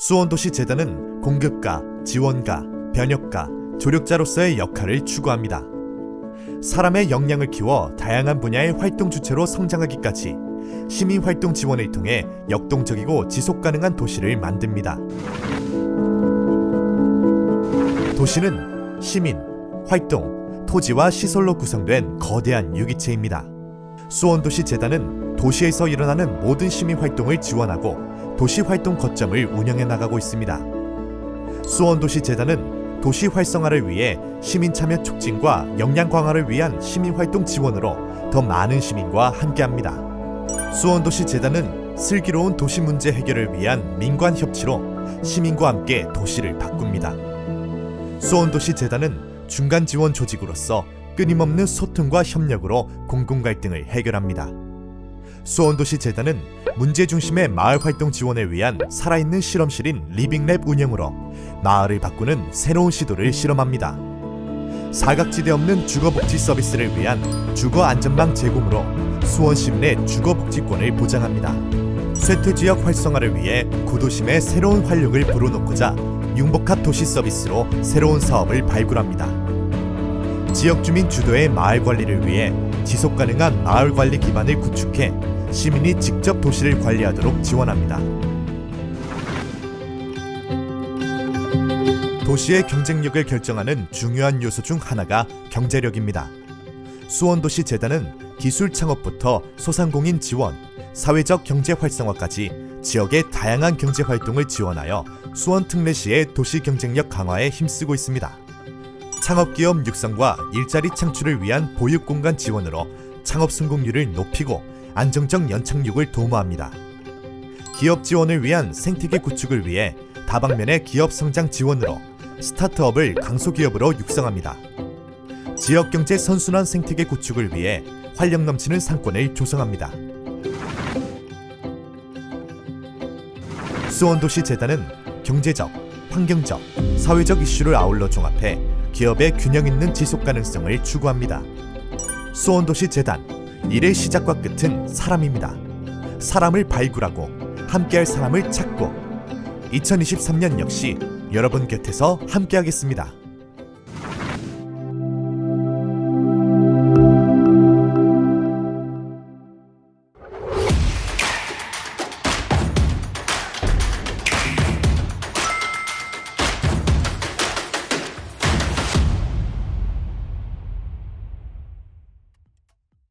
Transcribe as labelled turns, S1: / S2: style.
S1: 수원도시 재단은 공급가, 지원가, 변혁가, 조력자로서의 역할을 추구합니다. 사람의 역량을 키워 다양한 분야의 활동 주체로 성장하기까지 시민 활동 지원을 통해 역동적이고 지속 가능한 도시를 만듭니다. 도시는 시민, 활동, 토지와 시설로 구성된 거대한 유기체입니다. 수원도시 재단은 도시에서 일어나는 모든 시민 활동을 지원하고 도시 활동 거점을 운영해 나가고 있습니다. 수원도시 재단은 도시 활성화를 위해 시민 참여 촉진과 역량 강화를 위한 시민 활동 지원으로 더 많은 시민과 함께합니다. 수원도시 재단은 슬기로운 도시 문제 해결을 위한 민관 협치로 시민과 함께 도시를 바꿉니다. 수원도시 재단은 중간 지원 조직으로서 끊임없는 소통과 협력으로 공공 갈등을 해결합니다. 수원도시 재단은 문제 중심의 마을 활동 지원을 위한 살아있는 실험실인 리빙랩 운영으로 마을을 바꾸는 새로운 시도를 실험합니다. 사각지대 없는 주거복지 서비스를 위한 주거 안전망 제공으로 수원 시민의 주거복지권을 보장합니다. 쇠퇴 지역 활성화를 위해 구도심에 새로운 활력을 불어넣고자 융복합 도시 서비스로 새로운 사업을 발굴합니다. 지역 주민 주도의 마을 관리를 위해 지속 가능한 마을 관리 기반을 구축해 시민이 직접 도시를 관리하도록 지원합니다. 도시의 경쟁력을 결정하는 중요한 요소 중 하나가 경제력입니다. 수원도시 재단은 기술 창업부터 소상공인 지원, 사회적 경제 활성화까지 지역의 다양한 경제 활동을 지원하여 수원 특례시의 도시 경쟁력 강화에 힘쓰고 있습니다. 창업기업 육성과 일자리 창출을 위한 보육공간 지원으로 창업 성공률을 높이고 안정적 연착륙을 도모합니다. 기업 지원을 위한 생태계 구축을 위해 다방면의 기업 성장 지원으로 스타트업을 강소기업으로 육성합니다. 지역 경제 선순환 생태계 구축을 위해 활력 넘치는 상권을 조성합니다. 수원도시 재단은 경제적, 환경적, 사회적 이슈를 아울러 종합해 기업의 균형 있는 지속 가능성을 추구합니다. 수원도시 재단 일의 시작과 끝은 사람입니다. 사람을 발굴하고 함께할 사람을 찾고 2023년 역시 여러분 곁에서 함께하겠습니다.